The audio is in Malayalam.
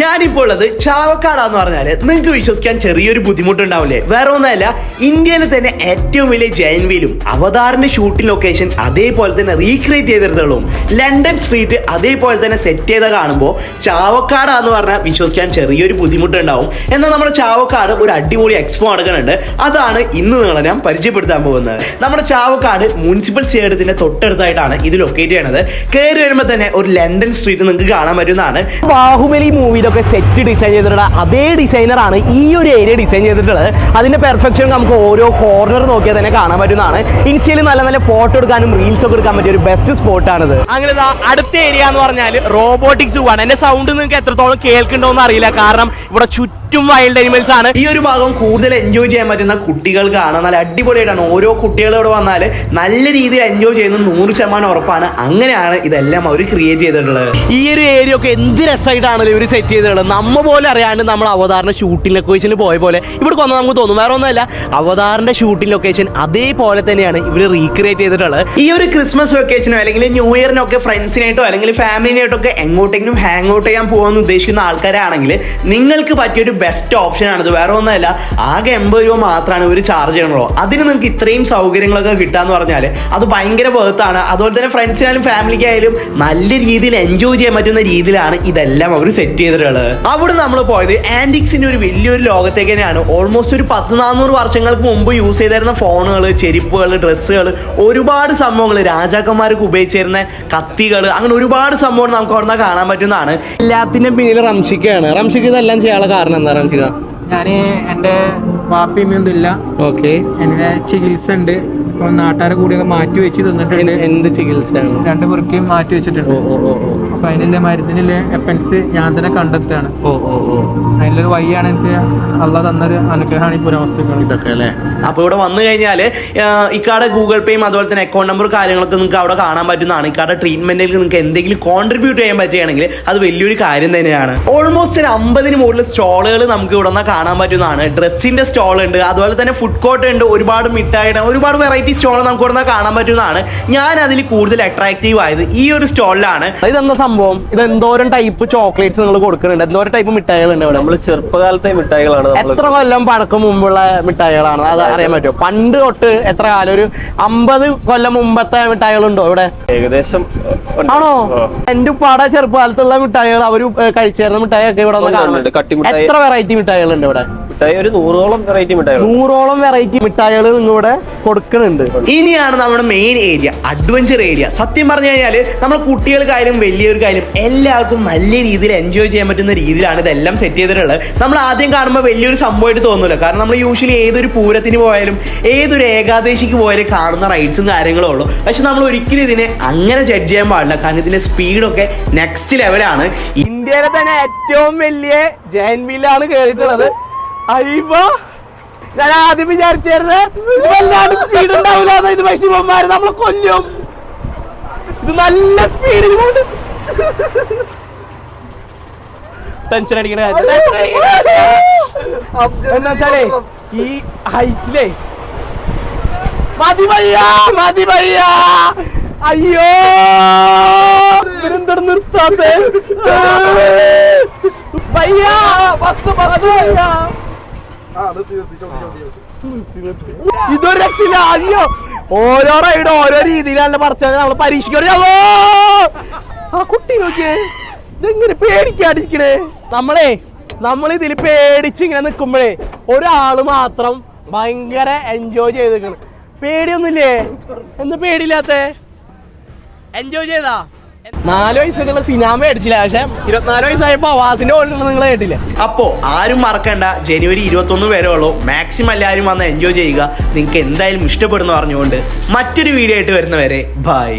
ഞാനിപ്പോൾ ഉള്ളത് ചാവക്കാടാന്ന് പറഞ്ഞാൽ നിങ്ങൾക്ക് വിശ്വസിക്കാൻ ചെറിയൊരു ബുദ്ധിമുട്ടുണ്ടാവില്ലേ? വേറെ ഒന്നല്ല ഇന്ത്യയിലെ തന്നെ ഏറ്റവും വലിയ ജയൻ വീലും അവതാറിന്റെ ഷൂട്ടിംഗ് ലൊക്കേഷൻ അതേപോലെ തന്നെ റീക്രിയേറ്റ് ചെയ്തിരുന്നുള്ളൂ ലണ്ടൻ സ്ട്രീറ്റ് അതേപോലെ തന്നെ സെറ്റ് ചെയ്ത കാണുമ്പോൾ ചാവക്കാടാന്ന് പറഞ്ഞാൽ വിശ്വസിക്കാൻ ചെറിയൊരു ബുദ്ധിമുട്ടുണ്ടാവും. എന്നാൽ നമ്മുടെ ചാവക്കാട് ഒരു അടിപൊളി എക്സ്പോ നടക്കുന്നുണ്ട്. അതാണ് ഇന്ന് നിങ്ങളെ ഞാൻ പരിചയപ്പെടുത്താൻ പോകുന്നത്. നമ്മുടെ ചാവക്കാട് മുനിസിപ്പൽ സ്റ്റേഡിയത്തിന്റെ തൊട്ടടുത്തായിട്ടാണ് ഇത് ലൊക്കേറ്റ് ചെയ്യണത് കയറി വരുമ്പോൾ തന്നെ ഒരു ലണ്ടൻ സ്ട്രീറ്റ് നിങ്ങൾക്ക് കാണാൻ പറ്റുന്നതാണ്. ബാഹുബലി മൂവിയിലൊക്കെ സെറ്റ് ഡിസൈൻ ചെയ്തിട്ടുള്ള അതേ ഡിസൈനറാണ് ഈ ഒരു ഏരിയ ഡിസൈൻ ചെയ്തിട്ടുള്ളത്. അതിന്റെ പെർഫെക്ഷൻ നമുക്ക് ഓരോ കോർണർ നോക്കിയാൽ തന്നെ കാണാൻ പറ്റുന്നതാണ്. ഇൻസ്റ്റയിൽ നല്ല നല്ല ഫോട്ടോ എടുക്കാനും റീൽസ് ഒക്കെ എടുക്കാൻ പറ്റിയ ഒരു ബെസ്റ്റ് സ്പോട്ടാണിത് അങ്ങനെ അടുത്ത ഏരിയ എന്ന് പറഞ്ഞാൽ റോബോട്ടിക്സ് ആണ്. എന്റെ സൗണ്ട് നിങ്ങൾക്ക് എത്രത്തോളം കേൾക്കുന്നുണ്ടോ എന്ന് അറിയില്ല. കാരണം ഇവിടെ ചുറ്റും വൈൽഡ് അനിമൽസ് ആണ്. ഈ ഒരു ഭാഗം കൂടുതൽ എൻജോയ് ചെയ്യാൻ പറ്റുന്ന കുട്ടികൾക്കാണ് നല്ല അടിപൊളിയായിട്ടാണ്. ഓരോ കുട്ടികളും ഇവിടെ വന്നാൽ നല്ല രീതിയിൽ എൻജോയ് ചെയ്യുന്ന നൂറ് ശതമാനം ഉറപ്പാണ്. അങ്ങനെയാണ് ഇതെല്ലാം അവർ ക്രിയേറ്റ് ചെയ്തിട്ടുള്ളത്. ഈ ഒരു ഏരിയ ഒക്കെ എന്ത് രസമായിട്ടാണല്ലോ ഇവർ സെറ്റ് ചെയ്തിട്ടുള്ളത് നമ്മ പോലെ അറിയാണ്ട് നമ്മൾ അവതാറിന്റെ ഷൂട്ടിംഗ് ലൊക്കേഷനിൽ പോയ പോലെ ഇവിടെ വന്നാൽ നമുക്ക് തോന്നും. വേറെ ഒന്നുമല്ല അവതാറിന്റെ ഷൂട്ടിംഗ് ലൊക്കേഷൻ അതേപോലെ തന്നെയാണ് ഇവർ റീക്രിയേറ്റ് ചെയ്തിട്ടുള്ളത്. ഈ ഒരു ക്രിസ്മസ് വെക്കേഷനോ അല്ലെങ്കിൽ ന്യൂ ഇയറിനൊക്കെ ഫ്രണ്ട്സിനായിട്ടോ അല്ലെങ്കിൽ ഫാമിലിനായിട്ടൊക്കെ എങ്ങോട്ടെങ്കിലും ഹാങ് ഔട്ട് ചെയ്യാൻ പോകാമെന്ന് ഉദ്ദേശിക്കുന്ന ആൾക്കാരാണെങ്കിൽ നിങ്ങൾക്ക് പറ്റിയൊരു ബെസ്റ്റ് ഓപ്ഷൻ ആണിത്. വേറെ ഒന്നുമല്ല ആകെ എൺപത് രൂപ മാത്രമാണ് ഇവർ ചാർജ് ചെയ്യണുള്ളൂ. അതിന് നിങ്ങൾക്ക് ഇത്രയും സൗകര്യങ്ങളൊക്കെ കിട്ടാന്ന് പറഞ്ഞാൽ അത് ഭയങ്കര ബേർത്താണ് അതുപോലെ തന്നെ ഫ്രണ്ട്സിനായാലും ഫാമിലിക്കായാലും നല്ല രീതിയിൽ എൻജോയ് ചെയ്യാൻ പറ്റുന്ന രീതിയിലാണ് ഇതെല്ലാം അവർ സെറ്റ് ചെയ്തിട്ടുള്ളത്. അവിടെ നമ്മൾ പോയത് ആന്റിക്സിന്റെ ഒരു വലിയൊരു ലോകത്തേക്ക് തന്നെയാണ്. ഓൾമോസ്റ്റ് ഒരു പത്ത് നാനൂറ് വർഷങ്ങൾക്ക് മുമ്പ് യൂസ് ചെയ്തിരുന്ന ഫോണുകൾ ചെരിപ്പുകൾ ഡ്രസ്സുകൾ ഒരുപാട് സംഭവങ്ങൾ രാജാക്കന്മാർക്ക് ഉപയോഗിച്ചിരുന്ന കത്തികൾ അങ്ങനെ ഒരുപാട് സംഭവങ്ങൾ നമുക്ക് അവിടെ നിന്ന് കാണാൻ പറ്റുന്നതാണ്. എല്ലാത്തിന്റെ പിന്നിൽ റംഷിക്കാണ്. റംഷിക്ക് ഇതെല്ലാം ചെയ്യാനുള്ള കാരണം എന്താ റംഷിക ഞാൻ എന്റെ വാപ്പിയൊന്നും ഇല്ല ഓക്കെ എന്റെ ചികിത്സ ഉണ്ട് ഇപ്പൊ നാട്ടുകാരെ കൂടിയൊക്കെ മാറ്റി വെച്ച് തന്നിട്ടുണ്ട്. എന്ത് ചികിത്സയാണ്? രണ്ട് മുറിക്കും മാറ്റി വെച്ചിട്ടുണ്ട്. അപ്പൊ അതിനുള്ള മരുന്നിനുള്ള എപ്പൻസ് ഞാൻ തന്നെ കണ്ടെത്തുകയാണ്. ഓ ഓ ഓ. അതിലൊരു വഴിയാണ് എനിക്ക് അള്ള തന്നൊരു അനുഗ്രഹമാണ് ഈ പുരാവസ്തുക്കൾ. ഇതൊക്കെ അല്ലേ? അപ്പൊ ഇവിടെ വന്നു കഴിഞ്ഞാൽ ഇക്കാടെ ഗൂഗിൾ പേയും അതുപോലെ തന്നെ അക്കൗണ്ട് നമ്പർ കാര്യങ്ങളൊക്കെ നിങ്ങൾക്ക് അവിടെ കാണാൻ പറ്റുന്നതാണ്. ഇക്കാടെ ട്രീറ്റ്മെന്റിൽ നിങ്ങൾക്ക് എന്തെങ്കിലും കോൺട്രിബ്യൂട്ട് ചെയ്യാൻ പറ്റുകയാണെങ്കിൽ അത് വലിയൊരു കാര്യം തന്നെയാണ്. ഓൾമോസ്റ്റ് ഒരു അമ്പതിന് മുകളിൽ സ്റ്റോളുകൾ നമുക്ക് ഇവിടെ നിന്ന് കാണാൻ പറ്റുന്നതാണ്. ഡ്രസ്സിന്റെ സ്റ്റോൾ ഉണ്ട് അതുപോലെ തന്നെ ഫുഡ് കോർട്ട് ഉണ്ട് ഒരുപാട് മിഠായിയുടെ ഒരുപാട് വെറൈറ്റി സ്റ്റോൾ നമുക്ക് ഇവിടെ നിന്ന് കാണാൻ പറ്റുന്നതാണ്. ഞാൻ അതിൽ കൂടുതൽ അട്രാക്റ്റീവ് ആയത് ഈ ഒരു സ്റ്റോളിലാണ് ഇതെന്താ സംഭവം? ഇത് എന്തോരം ടൈപ്പ് ചോക്ലേറ്റ്സ് നിങ്ങൾ കൊടുക്കുന്നുണ്ട്? എന്തോരം ടൈപ്പ് മിഠായികളുണ്ട് ഇവിടെ? നമ്മൾ ചെറുപ്പകാലത്തെ മിഠായികളാണ് നമ്മൾ എത്ര കൊല്ലം പഴക്കം മുമ്പുള്ള മിഠായികളാണ്? അത് അറിയാൻ പറ്റുമോ? പണ്ട് തൊട്ട് എത്ര കാലം? ഒരു അമ്പത് കൊല്ലം മുമ്പത്തെ മിഠായികളുണ്ടോ ഇവിടെ? ഏകദേശം ഉണ്ട്. ആണോ. എന്റെ ഉപ്പാടെ ചെറുപ്പകാലത്തുള്ള മിഠായികൾ അവർ കഴിച്ചേരുന്ന മിഠായി ഒക്കെ ഇവിടെ. എത്ര വെറൈറ്റി മിഠായികളുണ്ട് ഇവിടെ? ഒരു നൂറോളം വെറൈറ്റി മിഠായികൾ. നൂറോളം വെറൈറ്റി മിഠായികൾ നിങ്ങൾ ഇവിടെ കൊടുക്കുന്നുണ്ട്. ഇനിയാണ് നമ്മുടെ മെയിൻ ഏരിയ അഡ്വഞ്ചർ ഏരിയ സത്യം പറഞ്ഞു കഴിഞ്ഞാൽ നമ്മൾ കുട്ടികൾക്കായാലും വലിയവർക്കായാലും എല്ലാവർക്കും നല്ല രീതിയിൽ എൻജോയ് ചെയ്യാൻ പറ്റുന്ന രീതിയിലാണ് ഇതെല്ലാം സെറ്റ് ചെയ്തിട്ടുള്ളത്. നമ്മൾ ആദ്യം കാണുമ്പോൾ വലിയൊരു സംഭവമായിട്ട് തോന്നില്ല കാരണം നമ്മൾ യൂഷ്വലി ഏതൊരു പൂരത്തിന് പോയാലും ഏതൊരു ഏകാദേശിക്ക് പോയാലും കാണുന്ന റൈഡ്സും കാര്യങ്ങളും ഉള്ളൂ. പക്ഷെ നമ്മൾ ഒരിക്കലും ഇതിനെ അങ്ങനെ ജഡ്ജ് ചെയ്യാൻ പാടില്ല. കാരണം ഇതിന്റെ സ്പീഡൊക്കെ നെക്സ്റ്റ് ലെവലാണ് ഇന്ത്യയിലെ തന്നെ ഏറ്റവും വലിയ ജയൻ വീലാണ് കേറിയിട്ടുള്ളത്. അയ്യോ! ഞാൻ ആദ്യം വിചാരിച്ചായിരുന്നു വല്ലാണ്ട് സ്പീഡ് ഉണ്ടാവില്ല ഇത് പശുവന്മാര് നമ്മളെ കൊല്ലും. ഇത് നല്ല സ്പീഡിൽ കൊണ്ട്. ടെൻഷൻ അടിക്കണ. എന്താ വെച്ചാലേ ഈ ഹൈറ്റിലേ മതി വയ്യ മതി വയ്യ. അയ്യോ. ഇവരെന്താണ് നിർത്താത്തെ? വയ്യ ബസ് ബസ് വയ്യ. ഇതൊരു രക്ഷയില്ല അയ്യോ. ഓരോ റൈഡ് ഓരോ രീതിയിലാണ് പറിച്ചത്. നമ്മൾ പരീക്ഷിക്കോ ആ കുട്ടി നോക്കിയേ. ഇതെങ്ങനെ പേടിക്കാതിരിക്കണേ? നമ്മളെ നമ്മൾ ഇതിൽ പേടിച്ച് ഇങ്ങനെ നിൽക്കുമ്പോഴേ ഒരാൾ മാത്രം ഭയങ്കര എൻജോയ് ചെയ്തിരിക്കണം. പേടിയൊന്നുമില്ലേ? എന്ന് പേടിയില്ലാത്ത? എൻജോയ് ചെയ്താ? നാല് വയസ്സൊക്കെയുള്ള സിനിമ മേടിച്ചില്ല. പക്ഷെ ഇരുപത്തിനാല് വയസ്സായപ്പോ അവാസിന്റെ ഓൾഡർ നിങ്ങൾ കേട്ടില്ല? അപ്പോ ആരും മറക്കണ്ട. ജനുവരി ഇരുപത്തൊന്ന് വരെ ഉള്ളൂ. മാക്സിമം എല്ലാവരും വന്ന് എൻജോയ് ചെയ്യുക. നിങ്ങൾക്ക് എന്തായാലും ഇഷ്ടപ്പെടുന്നു പറഞ്ഞുകൊണ്ട് മറ്റൊരു വീഡിയോ ആയിട്ട് വരുന്നവരെ ബൈ